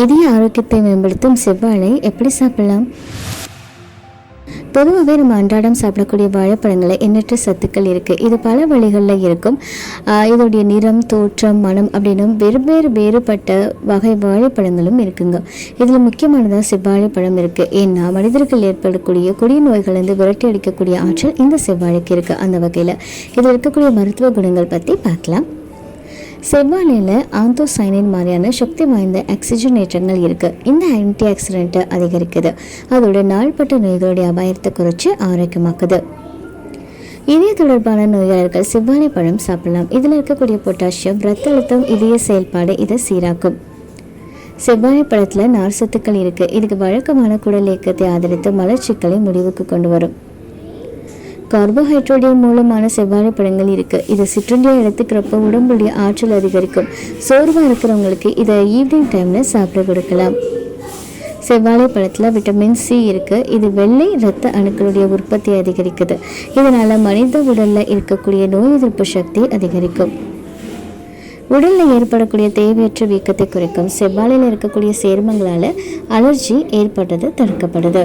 இதய ஆரோக்கியத்தை மேம்படுத்தும் செவ்வாழை எப்படி சாப்பிடலாம்? பொதுவாகவே நம்ம அன்றாடம் சாப்பிடக்கூடிய வாழைப்பழங்களில் எண்ணற்ற சத்துக்கள் இருக்குது இது பல வழிகளில் இருக்கும். இதோடைய நிறம் தோற்றம் மனம் அப்படின்னு வெவ்வேறு வேறுபட்ட வகை வாழைப்பழங்களும் இருக்குங்க. இதில் முக்கியமானதாக செவ்வாழைப்பழம் இருக்குது ஏன்னா மனிதர்கள் ஏற்படக்கூடிய கொடிய நோய்களிலிருந்து விரட்டி அடிக்கக்கூடிய ஆற்றல் இந்த செவ்வாழைக்கு இருக்குது அந்த வகையில். இதில் இருக்கக்கூடிய மருத்துவ குணங்கள் பற்றி பார்க்கலாம். செவ்வாழையில் ஆந்தோசைனின் மாதிரியான சக்தி வாய்ந்த ஆக்சிஜனேற்றங்கள் இருக்குது இந்த ஆன்டி ஆக்சிடென்ட்டை அதிகரிக்குது. அதோட நாள்பட்ட நோய்களுடைய அபாயத்தை குறைச்சி ஆரோக்கியமாக்குது. இதய தொடர்பான நோயாளர்கள் செவ்வாழை பழம் சாப்பிடலாம். இதில் இருக்கக்கூடிய பொட்டாசியம் ரத்த அழுத்தம் இதய செயல்பாடு இதை சீராக்கும். செவ்வாழை பழத்தில் நார் சத்துக்கள் இருக்குது இதுக்கு வழக்கமான குடல் இயக்கத்தை ஆதரித்து மலர்ச்சிக்கலை முடிவுக்கு கொண்டு வரும். கார்போஹைட்ரேட்டின் மூலமான செவ்வாழை பழங்கள் இருக்குது இது சிற்றுண்டியாக எடுத்துக்கிறப்ப உடம்புடைய ஆற்றல் அதிகரிக்கும். சோர்வாக இருக்கிறவங்களுக்கு இதை ஈவினிங் டைமில் சாப்பிட கொடுக்கலாம். செவ்வாழை பழத்தில் விட்டமின் சி இருக்குது இது வெள்ளை இரத்த அணுக்களுடைய உற்பத்தியை அதிகரிக்குது. இதனால் மனித உடலில் இருக்கக்கூடிய நோய் எதிர்ப்பு சக்தி அதிகரிக்கும். உடலில் ஏற்படக்கூடிய தேவையற்ற வீக்கத்தை குறைக்கும். செவ்வாழையில் இருக்கக்கூடிய சேர்மங்களால் அலர்ஜி ஏற்பட்டது தடுக்கப்படுது.